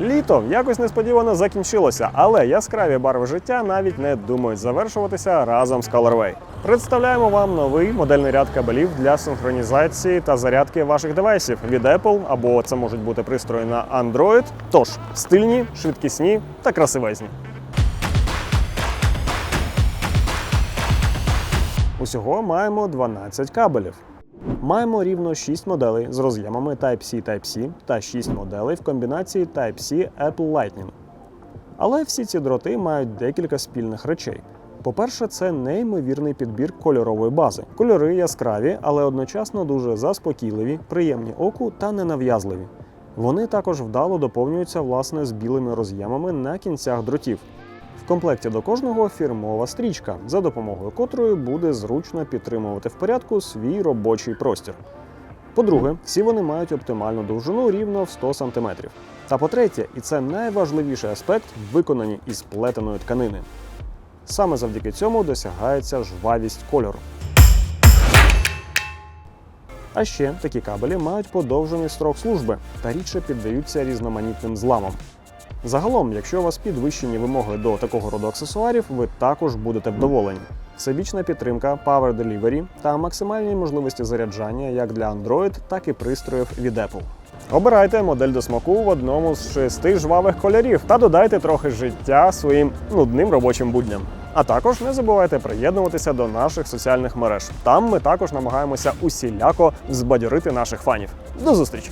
Літо якось несподівано закінчилося, але яскраві барви життя навіть не думають завершуватися разом з Colorway. Представляємо вам новий модельний ряд кабелів для синхронізації та зарядки ваших девайсів від Apple, або це можуть бути пристрої на Android. Тож стильні, швидкісні та красивезні. Усього маємо 12 кабелів. Маємо рівно 6 моделей з роз'ємами Type-C Type-C та 6 моделей в комбінації Type-C Apple Lightning. Але всі ці дроти мають декілька спільних речей. По-перше, це неймовірний підбір кольорової бази. Кольори яскраві, але одночасно дуже заспокійливі, приємні оку та ненав'язливі. Вони також вдало доповнюються власне з білими роз'ємами на кінцях дротів. В комплекті до кожного фірмова стрічка, за допомогою котрої буде зручно підтримувати в порядку свій робочий простір. По-друге, всі вони мають оптимальну довжину рівно в 100 см. Та по-третє, і це найважливіший аспект, виконані із плетеної тканини. Саме завдяки цьому досягається жвавість кольору. А ще такі кабелі мають подовжений строк служби та рідше піддаються різноманітним зламам. Загалом, якщо у вас підвищені вимоги до такого роду аксесуарів, ви також будете вдоволені. Всебічна підтримка Power Delivery та максимальні можливості заряджання як для Android, так і пристроїв від Apple. Обирайте модель до смаку в одному з шести жвавих кольорів та додайте трохи життя своїм нудним робочим будням. А також не забувайте приєднуватися до наших соціальних мереж. Там ми також намагаємося усіляко збадьорити наших фанів. До зустрічі!